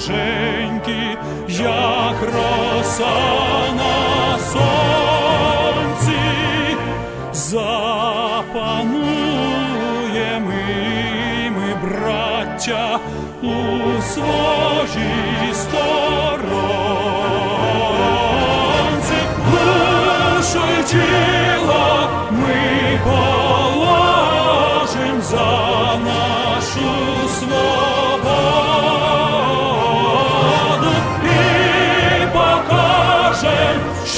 вороженьки, як роса на сонці, запануємо ми, браття, у своїй сторонці, душу тіло ми положим за нашу свободу